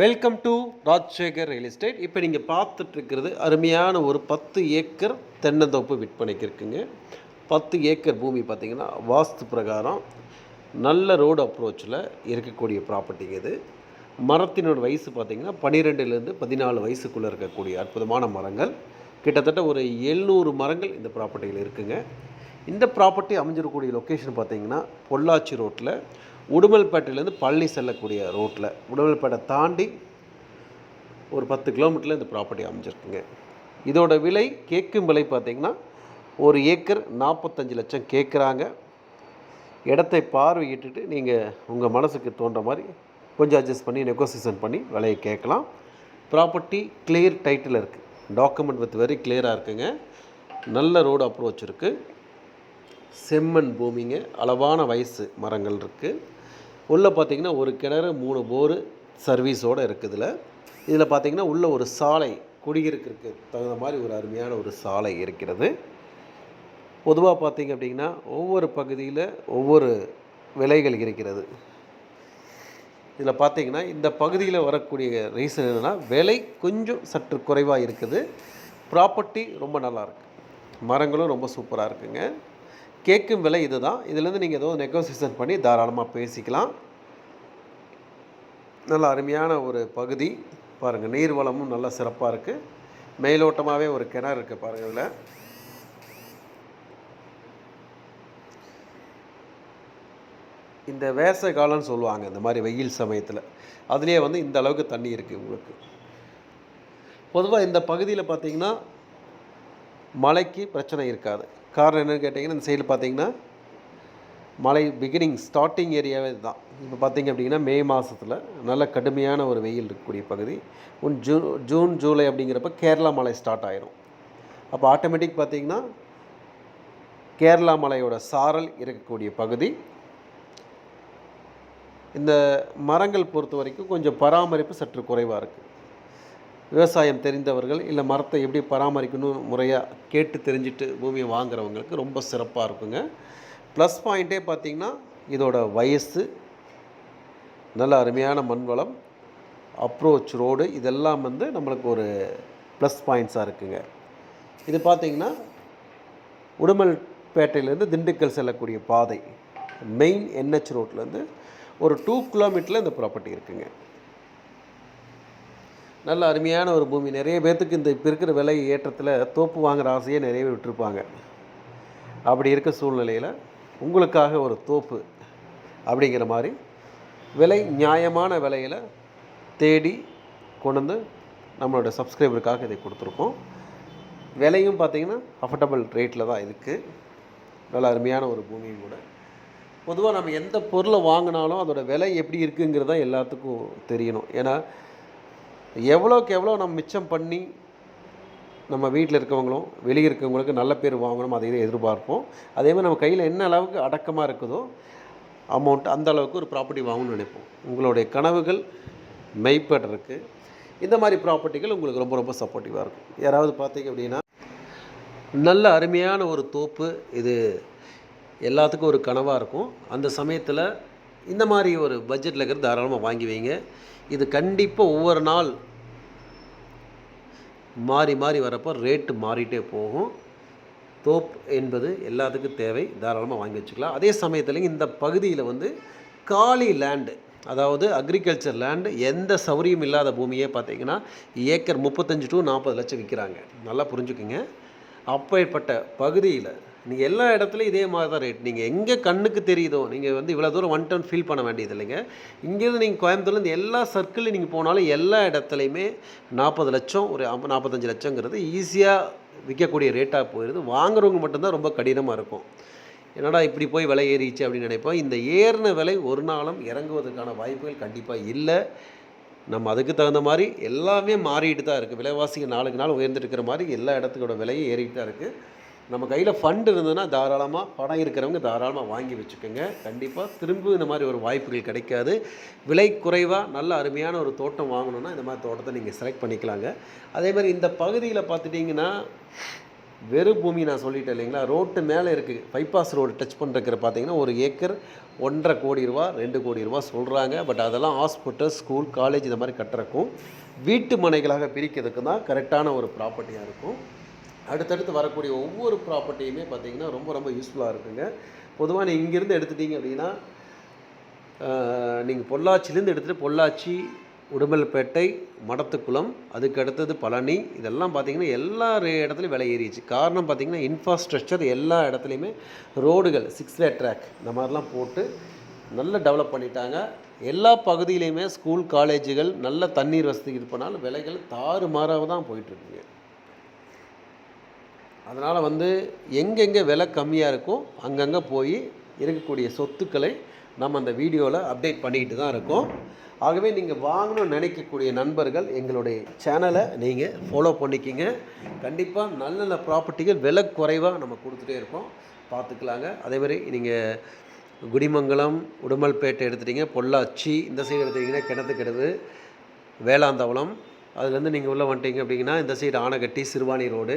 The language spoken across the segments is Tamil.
Welcome to Rajasekar real estate இப்போ நீங்கள் பார்த்துட்ருக்கிறது அருமையான ஒரு பத்து ஏக்கர் தென்னந்தோப்பு விற்பனைக்கு இருக்குங்க பத்து ஏக்கர் பூமி பார்த்தீங்கன்னா வாஸ்து பிரகாரம் நல்ல ரோடு அப்ரோச்சில் இருக்கக்கூடிய ப்ராப்பர்ட்டிங்க இது. மரத்தினோட வயசு பார்த்தீங்கன்னா பன்னிரெண்டுலேருந்து பதினாலு வயசுக்குள்ளே இருக்கக்கூடிய அற்புதமான மரங்கள். கிட்டத்தட்ட ஒரு எழுநூறு மரங்கள் இந்த ப்ராப்பர்ட்டியில் இருக்குங்க. இந்த ப்ராப்பர்ட்டி அமைஞ்சிருக்கக்கூடிய லொக்கேஷன் பார்த்தீங்கன்னா பொள்ளாச்சி ரோட்டில் உடுமல்பேட்டையிலேருந்து பழனி செல்லக்கூடிய ரோட்டில் உடுமல்பேட்டை தாண்டி ஒரு பத்து கிலோமீட்டரில் இந்த ப்ராப்பர்ட்டி அமைஞ்சிருக்குங்க. இதோட விலை கேட்கும் விலை பார்த்தீங்கன்னா ஒரு ஏக்கர் நாற்பத்தஞ்சு லட்சம் கேட்குறாங்க. இடத்தை பார்வையிட்டுட்டு நீங்கள் உங்கள் மனசுக்கு தோன்ற மாதிரி கொஞ்சம் அட்ஜஸ்ட் பண்ணி நெகோசியேஷன் பண்ணி விலையை கேட்கலாம். ப்ராப்பர்ட்டி கிளியர் டைட்டில் இருக்குது டாக்குமெண்ட் வித் வெரி கிளியராக இருக்குங்க. நல்ல ரோடு அப்ரோச் இருக்குது செம்மண் பூமிங்க. அளவான வயசு மரங்கள் இருக்குது உள்ளே பார்த்தீங்கன்னா ஒரு கிணறு மூணு போரு சர்வீஸோடு இருக்குதுல. இதில் பார்த்தீங்கன்னா உள்ளே ஒரு சாலை குடியிருக்கிறதுக்கு தகுந்த மாதிரி ஒரு அருமையான ஒரு சாலை இருக்கிறது. பொதுவாக பார்த்திங்க அப்படின்னா ஒவ்வொரு பகுதியில் ஒவ்வொரு விலைகள் இருக்கிறது. இதில் பார்த்தீங்கன்னா இந்த பகுதியில் வரக்கூடிய ரீசன் என்னென்னா விலை கொஞ்சம் சற்று குறைவாக இருக்குது. ப்ராப்பர்ட்டி ரொம்ப நல்லாயிருக்கு மரங்களும் ரொம்ப சூப்பராக இருக்குங்க. கேட்கும் விலை இதுதான். இதுலேருந்து நீங்கள் ஏதோ நெகோசியேஷன் பண்ணி தாராளமாக பேசிக்கலாம். நல்ல அருமையான ஒரு பகுதி. பாருங்கள் நீர் வளமும் நல்லா சிறப்பாக இருக்குது மேலோட்டமாகவே ஒரு கிணறு இருக்குது பாருங்கள் இதில். இந்த வேச காலம்னு சொல்லுவாங்க இந்த மாதிரி வெயில் சமயத்தில். அதுலேயே வந்து இந்த அளவுக்கு தண்ணி இருக்குது உங்களுக்கு. பொதுவாக இந்த பகுதியில் பார்த்தீங்கன்னா மழைக்கு பிரச்சனை இருக்காது. காரணம் என்னென்னு கேட்டிங்கன்னா இந்த சைடில் பார்த்தீங்கன்னா மழை பிகினிங் ஸ்டார்டிங் ஏரியாவே இதுதான். இப்போ பார்த்தீங்க அப்படின்னா மே மாதத்தில் நல்ல கடுமையான ஒரு வெயில் இருக்கக்கூடிய பகுதி. உன் ஜூன் ஜூன் ஜூலை அப்படிங்கிறப்ப கேரளா மலை ஸ்டார்ட் ஆயிரும். அப்போ ஆட்டோமேட்டிக் பார்த்தீங்கன்னா கேரளா மலையோட சாரல் இருக்கக்கூடிய பகுதி. இந்த மரங்கள் பொறுத்த வரைக்கும் கொஞ்சம் பராமரிப்பு சற்று குறைவாக இருக்குது விவசாயம் தெரிந்தவர்கள் இல்லை மரத்தை எப்படி பராமரிக்கணும் முறையாக கேட்டு தெரிஞ்சுட்டு பூமியை வாங்குறவங்களுக்கு ரொம்ப சிறப்பாக இருக்குங்க. ப்ளஸ் பாயிண்ட்டே பார்த்திங்கன்னா இதோட வயசு நல்ல அருமையான மண் வளம் அப்ரோச் ரோடு இதெல்லாம் வந்து நம்மளுக்கு ஒரு ப்ளஸ் பாயிண்ட்ஸாக இருக்குங்க. இது பார்த்திங்கன்னா உடுமல்பேட்டையிலேருந்து திண்டுக்கல் செல்லக்கூடிய பாதை மெயின் என்ஹெச் ரோட்லேருந்து ஒரு டூ கிலோமீட்டரில் இந்த ப்ராப்பர்ட்டி இருக்குங்க. நல்ல அருமையான ஒரு பூமி. நிறைய பேர்த்துக்கு இந்த இப்போ இருக்கிற விலை ஏற்றத்தில் தோப்பு வாங்குகிற ஆசையை நிறைய பேர் விட்டுருப்பாங்க. அப்படி இருக்க சூழ்நிலையில் உங்களுக்காக ஒரு தோப்பு அப்படிங்கிற மாதிரி விலை நியாயமான விலையில் தேடி கொண்டு வந்து நம்மளோட சப்ஸ்கிரைபருக்காக இதை கொடுத்துருக்கோம். விலையும் பார்த்திங்கன்னா அஃபர்டபுள் ரேட்டில் தான் இருக்குது நல்ல அருமையான ஒரு பூமியும் கூட. பொதுவாக நம்ம எந்த பொருளை வாங்கினாலும் அதோட விலை எப்படி இருக்குங்கிறத எல்லாத்துக்கும் தெரியணும். ஏன்னா எவ்வளோக்கு எவ்வளோ நம்ம மிச்சம் பண்ணி நம்ம வீட்டில் இருக்கவங்களும் வெளியே இருக்கவங்களுக்கு நல்ல பேர் வாங்கணும் அதை இதை எதிர்பார்ப்போம். அதே மாதிரி நம்ம கையில் என்ன அளவுக்கு அடக்கமாக இருக்குதோ அமௌண்ட் அந்த அளவுக்கு ஒரு ப்ராப்பர்ட்டி வாங்கணும்னு நினைப்போம். உங்களுடைய கனவுகள் மெய்ப்பட்ருக்கு இந்த மாதிரி ப்ராப்பர்ட்டிகள் உங்களுக்கு ரொம்ப ரொம்ப சப்போர்ட்டிவாக இருக்கும். யாராவது பார்த்தீங்க அப்படின்னா நல்ல அருமையான ஒரு தோப்பு இது எல்லாத்துக்கும் ஒரு கனவாக இருக்கும். அந்த சமயத்தில் இந்த மாதிரி ஒரு பட்ஜெட்டில் இருக்கிறது தாராளமாக வாங்கி வைங்க. இது கண்டிப்பாக ஒவ்வொரு நாள் மாறி மாறி வரப்போ ரேட்டு மாறிட்டே போகும். தோப் என்பது எல்லாத்துக்கும் தேவை. தாராளமாக வாங்கி வச்சுக்கலாம். அதே சமயத்தில் இந்த பகுதியில் வந்து காலி லேண்டு அதாவது அக்ரிகல்ச்சர் லேண்டு எந்த சௌரியம் இல்லாத பூமியே பார்த்தீங்கன்னா ஏக்கர் முப்பத்தஞ்சு டு நாற்பது லட்சம் விற்கிறாங்க நல்லா புரிஞ்சுக்குங்க. அப்பேற்பட்ட பகுதியில் நீங்கள் எல்லா இடத்துலையும் இதே மாதிரி தான் ரேட் நீங்கள் எங்கே கண்ணுக்கு தெரியுதோ நீங்கள் வந்து இவ்வளோ தூரம் ஒன் டன் ஃபீல் பண்ண வேண்டியது இல்லைங்க. இங்கேருந்து நீங்கள் கோயம்புத்தூர்லேருந்து எல்லா சர்க்கிளில் நீங்கள் போனாலும் எல்லா இடத்துலையுமே நாற்பது லட்சம் ஒரு நாற்பத்தஞ்சு லட்சங்கிறது ஈஸியாக விற்கக்கூடிய ரேட்டாக போயிடுது வாங்குறவங்க மட்டும்தான் ரொம்ப கடினமாக இருக்கும். என்னடா இப்படி போய் விலை ஏறிச்சு அப்படின்னு நினைப்போம். இந்த ஏறின விலை ஒரு நாளும் இறங்குவதற்கான வாய்ப்புகள் கண்டிப்பாக இல்லை. நம்ம அதுக்கு தகுந்த மாதிரி எல்லாமே மாறிட்டு தான் இருக்குது விலைவாசிகள் நாளுக்கு நாள் உயர்ந்துட்டு இருக்கிற மாதிரி எல்லா இடத்துக்கோட விலையும் ஏறிட்டு தான் இருக்குது நம்ம கையில் ஃபண்ட் இருந்ததுன்னா தாராளமாக பணம் இருக்கிறவங்க தாராளமாக வாங்கி வச்சுக்கோங்க. கண்டிப்பாக திரும்ப இந்த மாதிரி ஒரு வாய்ப்புகள் கிடைக்காது. விலை குறைவாக நல்ல அருமையான ஒரு தோட்டம் வாங்கணுன்னா இந்த மாதிரி தோட்டத்தை நீங்கள் செலக்ட் பண்ணிக்கலாங்க. அதே மாதிரி இந்த பகுதியில் பார்த்துட்டிங்கன்னா வெறும் பூமி நான் சொல்லிட்டேன் இல்லைங்களா? ரோட்டு மேலே இருக்குது பைபாஸ் ரோடு டச் பண்ணுறக்கிற பார்த்தீங்கன்னா ஒரு ஏக்கர் ஒன்றரை கோடி ரூபா ரெண்டு கோடி ரூபா சொல்கிறாங்க பட் அதெல்லாம் ஹாஸ்பிட்டல் ஸ்கூல் காலேஜ் இந்த மாதிரி கட்டுறக்கும் வீட்டு மனைகளாக பிரிக்கிறதுக்கு தான் கரெக்டான ஒரு ப்ராப்பர்ட்டியாக இருக்கும். அடுத்தடுத்து வரக்கூடிய ஒவ்வொரு ப்ராப்பர்ட்டியுமே பார்த்தீங்கன்னா ரொம்ப ரொம்ப யூஸ்ஃபுல்லாக இருக்குங்க. பொதுவாக நீங்கள் இங்கேருந்து எடுத்துட்டீங்க அப்படின்னா நீங்கள் பொள்ளாச்சிலேருந்து எடுத்துகிட்டு பொள்ளாச்சி உடுமல்பேட்டை மடத்துக்குளம் அதுக்கு அடுத்தது பழனி இதெல்லாம் பார்த்தீங்கன்னா எல்லா இடத்துலையும் விலை ஏறிடுச்சு. காரணம் பார்த்தீங்கன்னா இன்ஃப்ராஸ்ட்ரக்சர் எல்லா இடத்துலையுமே ரோடுகள் சிக்ஸ் வே ட்ராக் இந்த மாதிரிலாம் போட்டு நல்லா டெவலப் பண்ணிட்டாங்க. எல்லா பகுதியிலையுமே ஸ்கூல் காலேஜுகள் நல்ல தண்ணீர் வசதி இது பண்ணாலும் விலைகள் தாறுமாறாக தான் போயிட்டுருக்குங்க அதனால் வந்து எங்கெங்கே விலை கம்மியாக இருக்கோ அங்கங்கே போய் இருக்கக்கூடிய சொத்துக்களை நம்ம அந்த வீடியோவில் அப்டேட் பண்ணிக்கிட்டு தான் இருக்கோம். ஆகவே நீங்கள் வாங்கணும்னு நினைக்கக்கூடிய நண்பர்கள் எங்களுடைய சேனலை நீங்கள் ஃபாலோ பண்ணிக்கிங்க. கண்டிப்பாக நல்ல நல்ல ப்ராப்பர்ட்டிகள் விலை குறைவாக நம்ம கொடுத்துட்டே இருக்கோம். பார்த்துக்கலாங்க. அதேமாதிரி நீங்கள் குடிமங்கலம் உடுமல்பேட்டை எடுத்துட்டீங்க பொள்ளாச்சி இந்த சைடு எடுத்துட்டிங்கன்னா கிணத்துக்கடவு வேளாந்தவளம் அதுலேருந்து நீங்கள் உள்ளே வந்துட்டீங்க அப்படிங்கன்னா இந்த side Anaikatti Siruvani road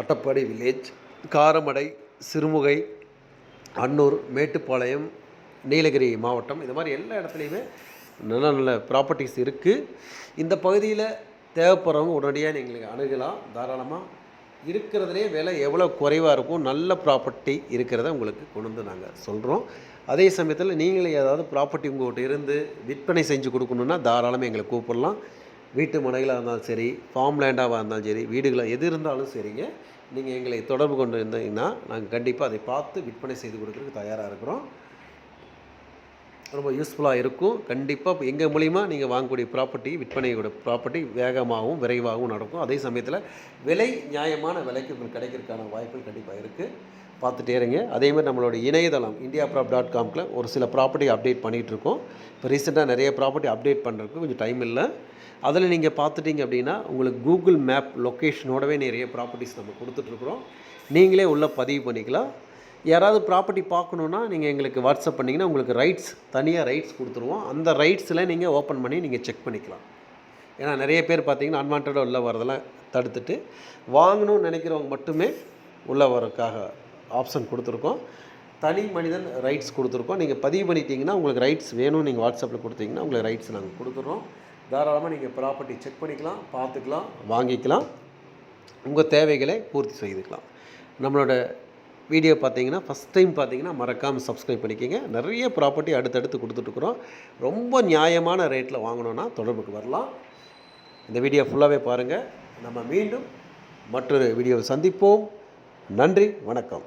Attappadi village Karamadai Sirumugai Annur Mettupalayam Nilgiri மாவட்டம். இந்த மாதிரி எல்லா இடத்துலையுமே நல்ல நல்ல ப்ராப்பர்ட்டிஸ் இருக்குது இந்த பகுதியில் தேவைப்படுறவங்க உடனடியாக நீங்கள் அணுகலாம். தாராளமாக இருக்கிறதுலே விலை எவ்வளோ குறைவாக இருக்கும் நல்ல ப்ராப்பர்ட்டி இருக்கிறத உங்களுக்கு கொண்டு வந்து நாங்கள் சொல்கிறோம் அதே சமயத்தில் நீங்களே ஏதாவது ப்ராப்பர்ட்டி உங்கள்கிட்ட இருந்து விற்பனை செஞ்சு கொடுக்கணுன்னா தாராளமாக எங்களை கூப்பிடலாம். வீட்டு மனைகளாக இருந்தாலும் சரி ஃபார்ம் லேண்டாக இருந்தாலும் சரி வீடுகளாக எது இருந்தாலும் சரிங்க. நீங்கள் எங்களை தொடர்பு கொண்டு இருந்தீங்கன்னா நாங்கள் கண்டிப்பாக அதை பார்த்து விற்பனை செய்து கொடுக்குறதுக்கு தயாராக இருக்கிறோம். ரொம்ப யூஸ்ஃபுல்லாக இருக்கும். கண்டிப்பாக எங்கள் மூலிமா நீங்கள் வாங்கக்கூடிய ப்ராப்பர்ட்டி விற்பனையோட ப்ராப்பர்ட்டி வேகமாகவும் விரைவாகவும் நடக்கும். அதே சமயத்தில் விலை நியாயமான விலைக்கு உங்களுக்கு கிடைக்கிறதுக்கான வாய்ப்புகள் கண்டிப்பாக இருக்குது பார்த்துட்டே இருங்க. அதே மாதிரி நம்மளோட இணையதளம் இந்தியா ப்ராப் டாட் காம்கில் ஒரு சில ப்ராப்பர்ட்டி அப்டேட் பண்ணிகிட்டு இருக்கோம். இப்போ ரீசெண்டாக நிறைய ப்ராப்பர்ட்டி அப்டேட் பண்ணுறதுக்கு கொஞ்சம் டைம் இல்லை. அதில் நீங்கள் பார்த்துட்டீங்க அப்படின்னா உங்களுக்கு கூகுள் மேப் லொக்கேஷனோடவே நிறைய ப்ராப்பர்ட்டிஸ் நம்ம கொடுத்துட்ருக்குறோம். நீங்களே உள்ளே பதிவு பண்ணிக்கலாம். யாராவது ப்ராப்பர்ட்டி பார்க்கணுன்னா நீங்கள் எங்களுக்கு வாட்ஸ்அப் பண்ணிங்கன்னா உங்களுக்கு ரைட்ஸ் தனியாக ரைட்ஸ் கொடுத்துருவோம். அந்த ரைட்ஸில் நீங்கள் ஓப்பன் பண்ணி நீங்கள் செக் பண்ணிக்கலாம். ஏன்னா நிறைய பேர் பார்த்தீங்கன்னா அன்வான்டாக உள்ளே வரதெல்லாம் தடுத்துட்டு வாங்கணும்னு நினைக்கிறவங்க மட்டுமே உள்ளே வரக்காக ஆப்ஷன் கொடுத்துருக்கோம். தனி மனிதன் ரைட்ஸ் கொடுத்துருக்கோம். நீங்கள் பதிவு பண்ணிட்டீங்கன்னா உங்களுக்கு ரைட்ஸ் வேணும் நீங்கள் வாட்ஸ்அப்பில் கொடுத்தீங்கன்னா உங்களுக்கு ரைட்ஸ் நாங்கள் கொடுத்துட்றோம். தாராளமாக நீங்கள் ப்ராப்பர்ட்டி செக் பண்ணிக்கலாம் பார்த்துக்கலாம் வாங்கிக்கலாம். உங்கள் தேவைகளை பூர்த்தி செய்துக்கலாம். நம்மளோட வீடியோ பார்த்தீங்கன்னா ஃபஸ்ட் டைம் பார்த்தீங்கன்னா மறக்காமல் சப்ஸ்கிரைப் பண்ணிக்கோங்க. நிறைய ப்ராப்பர்ட்டி அடுத்தடுத்து கொடுத்துட்ருக்குறோம் ரொம்ப நியாயமான ரேட்டில் வாங்கணுன்னா தொடர்புக்கு வரலாம். இந்த வீடியோ ஃபுல்லாகவே பாருங்கள் நம்ம மீண்டும் மற்றொரு வீடியோவை சந்திப்போம். நன்றி வணக்கம்.